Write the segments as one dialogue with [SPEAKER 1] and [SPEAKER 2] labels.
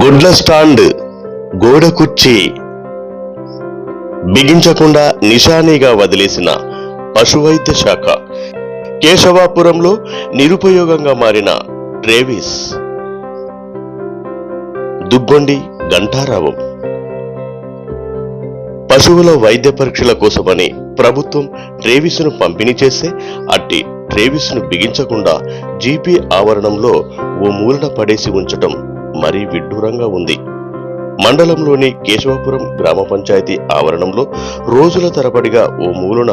[SPEAKER 1] గుడ్ల స్టాండ్ గోడ కుర్చీ. బిగించకుండా నిశానీగా వదిలేసిన పశువైద్య శాఖ. కేశవాపురంలో నిరుపయోగంగా మారిన ట్రేవిస్. దుబ్బండి గంటారావం పశువుల వైద్య పరీక్షల కోసమని ప్రభుత్వం ట్రేవిస్ను పంపిణీ చేస్తే అట్టి ట్రేవిస్ను బిగించకుండా జీపీ ఆవరణంలో ఓ మూలన పడేసి ఉంచటం మరీ విడ్డూరంగా ఉంది. మండలంలోని కేశవపురం గ్రామ పంచాయతీ ఆవరణంలో రోజుల తరబడిగా ఓ మూలన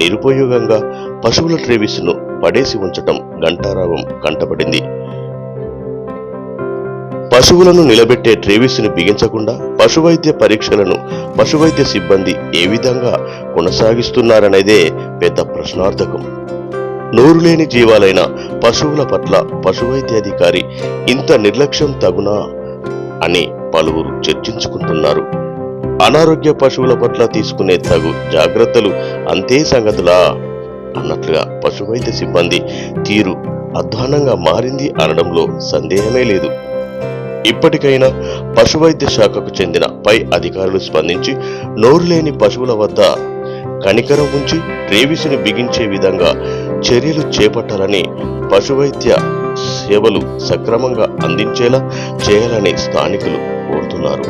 [SPEAKER 1] నిరుపయోగంగా పశువుల ట్రేవిస్ను పడేసి ఉంచటం గంటారావం కంటపడింది. పశువులను నిలబెట్టే ట్రేవిస్ను బిగించకుండా పశువైద్య పరీక్షలను పశువైద్య సిబ్బంది ఏ విధంగా కొనసాగిస్తున్నారనేదే పెద్ద ప్రశ్నార్థకం. నోరు లేని జీవాలైన పశువుల పట్ల పశువైద్యాధికారి ఇంత నిర్లక్ష్యం తగునా అని పలువురు చర్చించుకుంటున్నారు. అనారోగ్య పశువుల పట్ల తీసుకునే తగు జాగ్రత్తలు అంతే సంగతులా అన్నట్లుగా పశువైద్య సిబ్బంది తీరు అధ్వానంగా మారింది అనడంలో సందేహమే లేదు. ఇప్పటికైనా పశువైద్య శాఖకు చెందిన పై అధికారులు స్పందించి నోరు లేని పశువుల వద్ద కనికరం ఉంచి రేవిసిని బిగించే విధంగా చర్యలు చేపట్టాలని పశువైద్య సేవలు సక్రమంగా అందించేలా చేయాలని స్థానికులు కోరుతున్నారు.